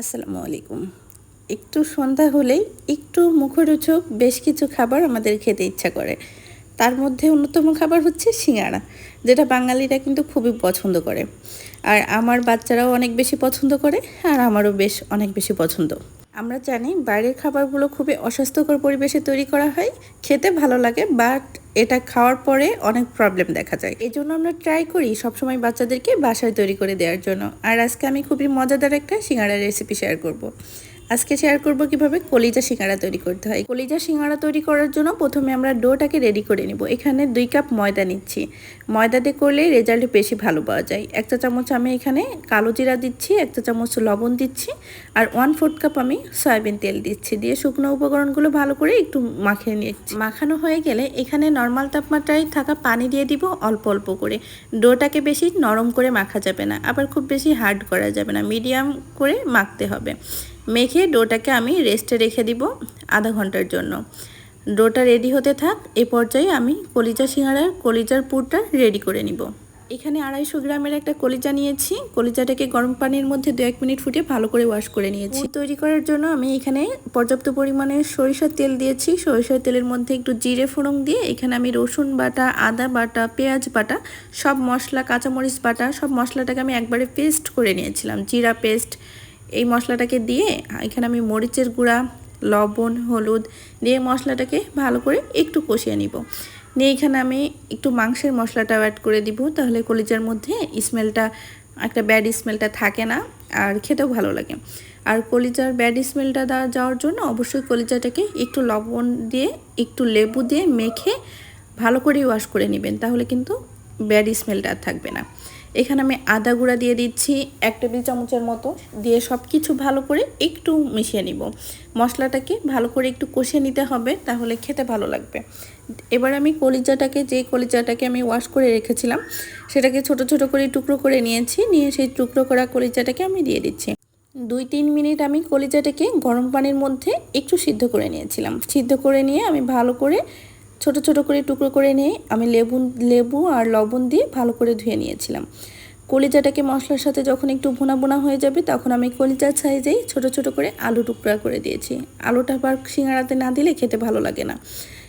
আসসালামু আলাইকুম। একটু সন্ধ্যা হলেই একটু মুখরোচক বেশ কিছু খাবার আমাদের খেতে ইচ্ছা করে। তার মধ্যে অন্যতম খাবার হচ্ছে সিঙ্গাড়া যেটা বাঙালিরা কিন্তু খুবই পছন্দ করে। আর আমার বাচ্চারাও অনেক বেশি পছন্দ করে, আর আমারও বেশ অনেক বেশি পছন্দ। আমরা জানি বাইরের খাবারগুলো খুবই অস্বাস্থ্যকর পরিবেশে তৈরি করা হয়, খেতে ভালো লাগে বাট এটা খাওয়ার পরে অনেক প্রবলেম দেখা যায় এই জন্য আমরা ট্রাই করি সবসময় বাচ্চাদেরকে বাসায় তৈরি করে দেওয়ার জন্য আর আজকে আমি খুবই মজাদার একটা সিঙ্গাড়া রেসিপি শেয়ার করব। আজকে শেয়ার করব কীভাবে কলিজা সিঙ্গাড়া তৈরি করতে হয়। কলিজা সিঙ্গাড়া তৈরি করার জন্য প্রথমে আমরা ডোটাকে রেডি করে নিব। এখানে দুই কাপ ময়দা নিচ্ছি। ময়দা দিয়ে করলে রেজাল্ট বেশি ভালো পাওয়া যায়। এক চা চামচ আমি এখানে কালো জিরা দিচ্ছি এক চা চামচ লবণ দিচ্ছি আর ওয়ান ফোর্থ কাপ আমি সয়াবিন তেল দিচ্ছি। দিয়ে শুকনো উপকরণগুলো ভালো করে একটু মাখিয়ে নিচ্ছি। মাখানো হয়ে গেলে এখানে নর্মাল তাপমাত্রায় থাকা পানি দিয়ে দিব অল্প অল্প করে। ডোটাকে বেশি নরম করে মাখা যাবে না। আবার খুব বেশি হার্ড করা যাবে না। মিডিয়াম করে মাখতে হবে। মেখে ডোটাকে আমি রেস্টে রেখে দিব আধা ঘণ্টার জন্য। ডোটা রেডি হতে থাক, এ পর্যায়ে আমি কলিজা সিঙ্গাড়ার কলিজার পুরটা রেডি করে নিব। এখানে আড়াইশো গ্রামের একটা কলিজা নিয়েছি। কলিজাটাকে গরম পানির মধ্যে দু এক মিনিট ফুটিয়ে ভালো করে ওয়াশ করে নিয়েছি। তৈরি করার জন্য আমি এখানে পর্যাপ্ত পরিমাণে সরিষার তেল দিয়েছি। সরিষার তেলের মধ্যে একটু জিরে ফোড়ন দিয়ে এখানে আমি রসুন বাটা, আদা বাটা, পেঁয়াজ বাটা, সব মশলা, কাঁচামরিচ বাটা, সব মশলাটাকে আমি একবারে পেস্ট করে নিয়েছিলাম। জিরা পেস্ট এই মশলাটাকে দিয়ে এখানে আমি মরিচের গুঁড়া, লবণ, হলুদ দিয়ে মশলাটাকে ভালো করে একটু কষিয়ে নিব। নিয়ে এখানে আমি একটু মাংসের মশলাটাও অ্যাড করে দিব, তাহলে কলিজার মধ্যে স্মেলটা একটা ব্যাড স্মেলটা থাকে না আর খেতেও ভালো লাগে। আর কলিজার ব্যাড স্মেলটা দেওয়া যাওয়ার জন্য অবশ্যই কলিজাটাকে একটু লবণ দিয়ে, একটু লেবু দিয়ে মেখে ভালো করে ওয়াশ করে নেবেন, তাহলে কিন্তু ব্যাড স্মেলটা আর থাকবে না। এখানে আমি আদা গুঁড়া দিয়ে দিচ্ছি, এক টেবিল চামচের মতো। দিয়ে সব কিছু ভালো করে একটু মিশিয়ে নিব। মশলাটাকে ভালো করে একটু কষিয়ে নিতে হবে, তাহলে খেতে ভালো লাগবে। এবার আমি কলিজাটাকে, যে কলিজাটাকে আমি ওয়াশ করে রেখেছিলাম, সেটাকে ছোট ছোট করে টুকরো করে নিয়েছি, নিয়ে সেই টুকরো করা কলিজাটাকে আমি দিয়ে দিচ্ছি। দুই তিন মিনিট আমি কলিজাটাকে গরম পানির মধ্যে একটু সিদ্ধ করে নিয়েছিলাম। সিদ্ধ করে নিয়ে আমি ভালো করে ছোট ছোট করে টুকরো করে নিয়ে আমি লেবু লেবু আর লবণ দিয়ে ভালো করে ধুয়ে নিয়েছিলাম। কলিজাটাকে মশলার সাথে যখন একটু ভুনা বোনা হয়ে যাবে, তখন আমি কলিজার সাইজেই ছোট ছোট করে আলু টুকরা করে দিয়েছি। আলুটা আবার সিঙাড়াতে না দিলে খেতে ভালো লাগে না।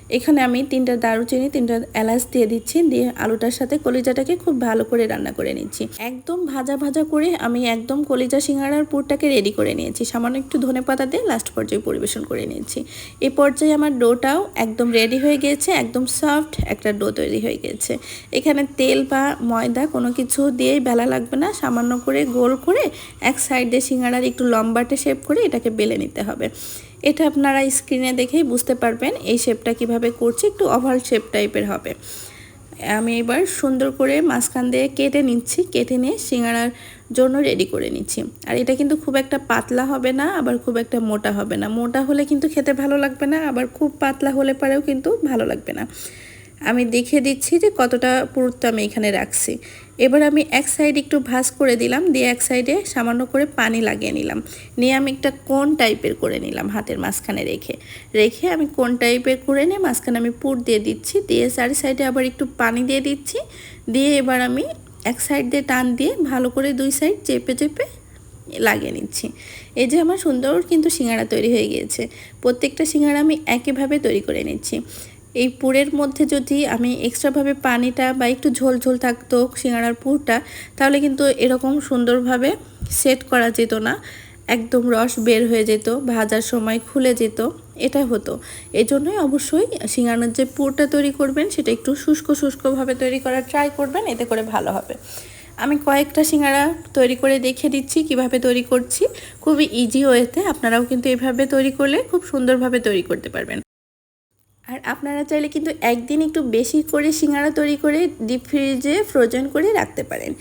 এখানে আমি তিনটা দারুচিনি, তিনটা এলাচ দিয়ে দিচ্ছি, দিয়ে আলুটার সাথে কলিজাটাকে খুব ভালো করে রান্না করে নিচ্ছি। একদম ভাজা ভাজা করে আমি একদম কলিজা সিঙ্গাড়ার পুরটাকে রেডি করে নিয়েছি। সামান্য একটু ধনে পাতা দিয়ে লাস্ট পর্যায়ে পরিবেশন করে নিয়েছি। এই পর্যায়ে আমার ডোটাও একদম রেডি হয়ে গিয়েছে একদম সফট একটা ডো তৈরি হয়ে গেছে। এখানে তেল বা ময়দা কোনো কিছু দিয়েই বেলা লাগবে না, সামান্য করে গোল করে এক সাইড দিয়ে একটু লম্বাটে শেপ করে এটাকে বেলে নিতে হবে। এটা আপনারা স্ক্রিনে দেখেই বুঝতে পারবেন এই শেপটা কীভাবে করছি, একটু ওভাল শেপ টাইপের হবে। আমি এবার সুন্দর করে মাঝখান দিয়ে কেটে নিচ্ছি, কেটে নিয়ে সিঙ্গাড়ার জন্য রেডি করে নিচ্ছি। আর এটা কিন্তু খুব একটা পাতলা হবে না, আবার খুব একটা মোটা হবে না। মোটা হলে কিন্তু খেতে ভালো লাগবে না, আবার খুব পাতলা হলে পরেও কিন্তু ভালো লাগবে না। আমি দেখে দিচ্ছি যে কতটা পুরুত্ব আমি এখানে রাখছি। এবার আমি এক সাইড একটু ভাজ করে দিলাম, দিয়ে এক সাইডে সামান্য করে পানি লাগিয়ে নিলাম। নিয়ে আমি একটা কোন টাইপের করে নিলাম হাতের মাঝখানে রেখে। রেখে আমি কোন টাইপের করে নিয়ে মাঝখানে আমি পুর দিয়ে দিচ্ছি, দিয়ে চারি সাইডে আবার একটু পানি দিয়ে দিচ্ছি। দিয়ে এবার আমি এক সাইড দিয়ে টান দিয়ে ভালো করে দুই সাইড চেপে চেপে লাগিয়ে নিচ্ছি। এই যে আমার সুন্দর কিন্তু সিঙ্গাড়া তৈরি হয়ে গিয়েছে। প্রত্যেকটা সিঙ্গাড়া আমি একইভাবে তৈরি করে নিচ্ছি। এই পুরের মধ্যে যদি আমি এক্সট্রাভাবে পানিটা বা একটু ঝোল ঝোল থাকতো সিঙ্গাড়ার পুরটা, তাহলে কিন্তু এরকম সুন্দরভাবে সেট করা যেত না। একদম রস বের হয়ে যেত, ভাজার সময় খুলে যেত, এটা হতো। এই জন্যই অবশ্যই সিঙ্গাড়ার যে পুরটা তৈরি করবেন, সেটা একটু শুষ্ক শুষ্কভাবে তৈরি করার ট্রাই করবেন, এতে করে ভালো হবে। আমি কয়েকটা সিঙ্গাড়া তৈরি করে দেখে দিচ্ছি, কীভাবে তৈরি করছি। খুবই ইজি ওয়েতে আপনারাও কিন্তু এভাবে তৈরি করলে খুব সুন্দরভাবে তৈরি করতে পারবেন। আর আপনারা চাইলে কিন্তু একদিন একটু বেশি করে সিঙ্গারা তৈরি করে ডিপ ফ্রিজে ফ্রোজেন করে রাখতে পারেন।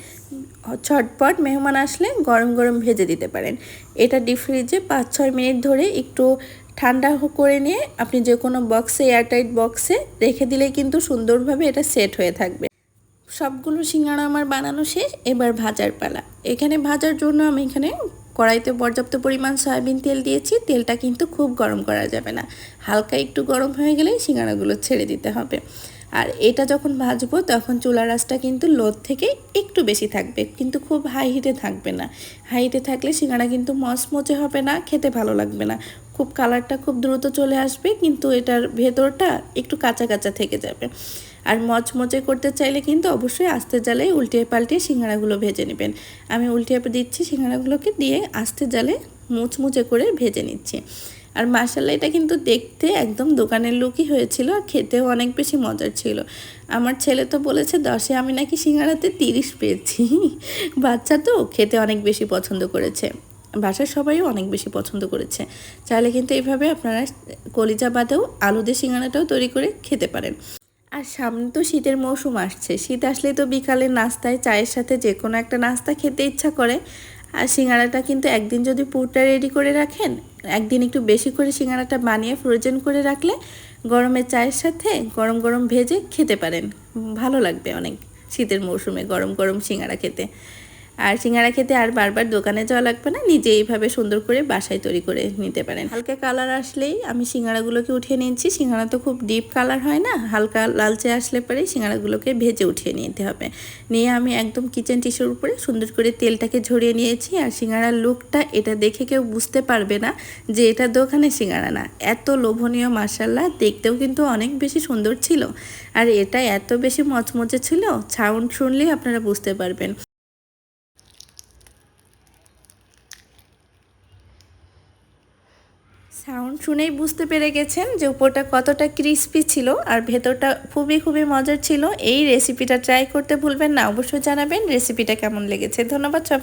ছটপট মেহমান আসলে গরম গরম ভেজে দিতে পারেন। এটা ডিপ ফ্রিজে পাঁচ ছয় মিনিট ধরে একটু ঠান্ডা করে নিয়ে আপনি যে কোনো বক্সে এয়ারটাইট বক্সে রেখে দিলে কিন্তু সুন্দরভাবে এটা সেট হয়ে থাকবে। সবগুলো সিঙ্গারা আমার বানানো শেষ, এবার ভাজার পালা। এখানে ভাজার জন্য আমি এখানে কড়াইতে পর্যাপ্ত পরিমাণ সয়াবিন তেল দিয়েছি, তেলটা কিন্তু খুব গরম করা যাবে না। হালকা একটু গরম হয়ে গেলে সিঙ্গারাগুলো ছেড়ে দিতে হবে। আর এটা যখন ভাজবো তখন চুলার আঁচটা কিন্তু লোদ থেকে একটু বেশি থাকবে, কিন্তু খুব হাই হিটে থাকবে না। হাই হিটে থাকলে সিঙ্গারা কিন্তু মচমচে হবে না, খেতে ভালো লাগবে না। খুব কালারটা খুব দ্রুত চলে আসবে, কিন্তু এটার ভেতরটা একটু কাঁচা কাঁচা থেকে যাবে। আর মচমচে করতে চাইলে কিন্তু অবশ্যই আস্তে জালে উল্টে পাল্টে সিঙ্গারাগুলো ভেজে নেবেন। আমি উল্টে দিচ্ছি সিঙ্গারাগুলোকে দিয়ে আস্তে জালে মুচমুচে করে ভেজে নিচ্ছি। আর মাসাল্লা এটা কিন্তু দেখতে একদম দোকানের লুকই হয়েছিল আর খেতেও অনেক বেশি মজার ছিল। আমার ছেলে তো বলেছে, দশে আমি নাকি সিঙ্গারাতে তিরিশ পেয়েছি। বাচ্চা তো খেতে অনেক বেশি পছন্দ করেছে। বাসার সবাইও অনেক বেশি পছন্দ করেছে। চাইলে কিন্তু এইভাবে আপনারা কলিজা বাদেও আলু দিয়ে সিঙ্গারাটাও তৈরি করে খেতে পারেন। আর সামনে তো শীতের মৌসুম আসছে। শীত আসলে তো বিকালে নাস্তায়, চায়ের সাথে যে কোনো একটা নাস্তা খেতে ইচ্ছা করে। আর সিঙ্গারাটা কিন্তু একদিন যদি পুরটা রেডি করে রাখেন, একদিন একটু বেশি করে সিঙ্গারাটা বানিয়ে ফ্রোজেন করে রাখলে গরমের চায়ের সাথে গরম গরম ভেজে খেতে পারেন। ভালো লাগবে অনেক শীতের মৌসুমে গরম গরম সিঙ্গারা খেতে। আর সিঙ্গারা খেতে আর বারবার দোকানে যাওয়া লাগবে না, নিজে এইভাবে সুন্দর করে বাসায় তৈরি করে নিতে পারেন। হালকা কালার আসলেই আমি সিঙ্গারাগুলোকে উঠিয়ে নিচ্ছি সিঙ্গারা তো খুব ডিপ কালার হয় না, হালকা লালচে আসলে পরে সিঙ্গারাগুলোকে ভেজে উঠিয়ে নিতে হবে। নিয়ে আমি একদম কিচেন টিস্যুর উপরে সুন্দর করে তেলটাকে ঝরিয়ে নিয়েছি আর সিঙ্গারার লুকটা এটা দেখে কেউ বুঝতে পারবে না যে এটা দোকানে সিঙ্গারা না। এত লোভনীয় মাসাল্লা দেখতেও কিন্তু অনেক বেশি সুন্দর ছিল। আর এটা এত বেশি মচমচে ছিল সাউন্ড শুনলেই আপনারা বুঝতে পারবেন। সাউন্ড শুনেই বুঝতে পেরে গেছেন যে উপরটা কতটা ক্রিস্পি ছিল আর ভেতরটা খুবই খুবই মজার ছিল। এই রেসিপিটা ট্রাই করতে ভুলবেন না। অবশ্যই জানাবেন রেসিপিটা কেমন লেগেছে। ধন্যবাদ সবাই